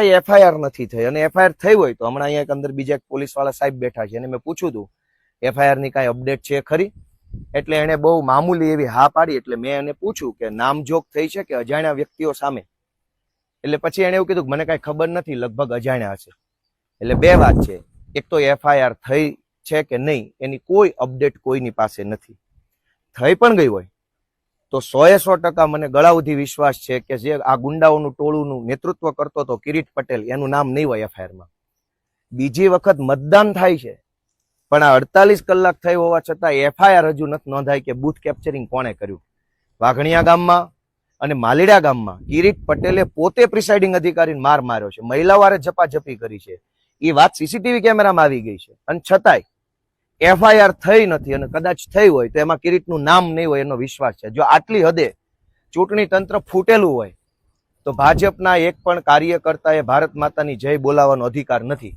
FIR નથી થઈ અને એફઆઈઆર થઈ હોય તો હમણાં અહીંયા અંદર બીજા એક પોલીસવાળા સાહેબ બેઠા છે અને મેં પૂછ્યું હતું એફઆઈઆરની કાંઈ અપડેટ છે ખરી? એટલે એને બહુ મામૂલી એવી હા પાડી એટલે મેં એને પૂછ્યું કે નામજોગ થઈ છે કે અજાણ્યા વ્યક્તિઓ સામે? એટલે પછી એને એવું કીધું કે મને કાંઈ ખબર નથી, લગભગ અજાણ્યા હશે. એટલે બે વાત છે. એક તો એફઆઈઆર થઈ છે કે નહીં, એની કોઈ અપડેટ કોઈની પાસે નથી. થઈ પણ ગઈ હોય. તો સોએ સો ટકા મને ગળા સુધી વિશ્વાસ છે કે જે આ ગુંડાઓનું ટોળુંનું નેતૃત્વ કરતો હતો કિરીટ પટેલ, એનું નામ નહીં હોય એફઆઈઆરમાં બીજી વખત મતદાન થાય છે, પણ આ અડતાલીસ કલાક થઈ હોવા છતાં એફઆઈઆર હજુ નથી નોંધાય કે બૂથ કેપ્ચરિંગ કોણે કર્યું. વાઘણિયા ગામમાં અને માલીડા ગામમાં કિરીટ પટેલે પોતે પ્રિસાઇડિંગ અધિકારીને માર માર્યો છે. મહિલાવારે ઝપાઝપી કરી છે. એ વાત સીસીટીવી કેમેરામાં આવી ગઈ છે. અને છતાંય એફઆઈઆર થઈ નથી અને કદાચ થઈ હોય તો એમાં કિરીટનું નામ નહીં હોય એનો વિશ્વાસ છે. જો આટલી હદે ચૂંટણી તંત્ર ફૂટેલું હોય તો ભાજપના એક પણ કાર્યકર્તાએ ભારત માતાની જય બોલાવવાનો અધિકાર નથી.